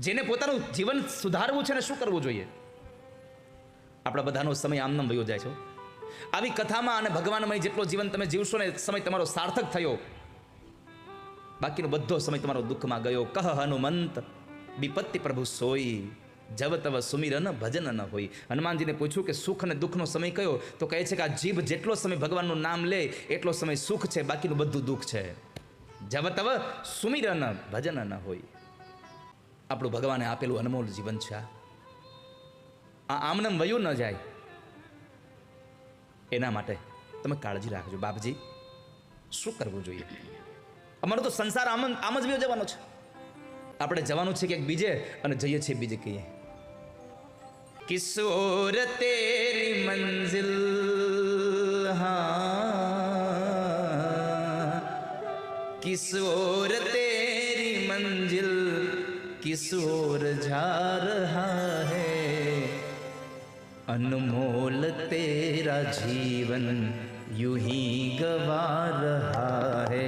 જેને પોતાનું જીવન સુધારવું છે ને શું કરવું જોઈએ? આપણા બધાનો સમય આમનામ વયો જાય છે. આવી કથામાં અને ભગવાનમય જેટલો જીવન તમે જીવશો ને સમય તમારો સાર્થક થયો. બાકીનો બધો સમય તમારો દુઃખમાં ગયો. કહ હનુમંત, વિપત્તિ પ્રભુ સોઈ, જવ તવ સુમિરન, ભજન ન હોય હનુમાનજીને પૂછ્યું કે સુખ અને દુઃખનો સમય કયો? તો કહે છે કે આ જીભ જેટલો સમય ભગવાનનું નામ લે, એટલો સમય સુખ છે, બાકીનું બધું દુઃખ છે. જવ તવ સુમિરન, ભજન ન હોય આપણું ભગવાને આપેલું અનમોલ જીવન છે આ. આમનામ વયું ન જાય. એના માટે તમે કાળજી રાખજો બાપજી. શું કરવું જોઈએ? અમારો તો સંસાર આમ આમ જ જવાનો છે. આપણે જવાનું છે ક્યાંક બીજે અને જઈએ છીએ બીજે કહીએ કિશોર તેરી મંજિલ, હા. કિશોર તેરી મંજિલ किशोर जा रहा है अनमोल तेरा जीवन यूं ही गवा रहा है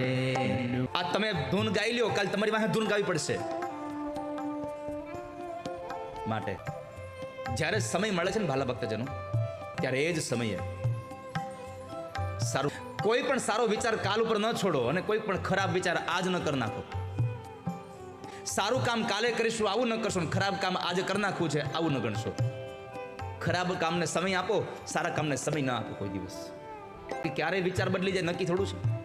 આ તમે ધૂન ગાઈ લ્યો કાલ તમારી પાસે ધૂન ગાવી પડશે માટે જ્યારે સમય મળે છે ને ભાલા ભક્તજનો ત્યારે એ જ સમયે સારું કોઈ પણ સારો વિચાર કાલ ઉપર ન છોડો અને કોઈ પણ ખરાબ વિચાર આજ ન કરી નાખો સારું કામ કાલે કરીશું, આવું ન કરશો ખરાબ કામ આજે કરી નાખવું છે, આવું ન ગણશો. ખરાબ કામને સમય આપો, સારા કામને સમય ન આપો કોઈ દિવસ. ક્યારેય ક્યારે વિચાર બદલી જાય, નક્કી થોડું છે?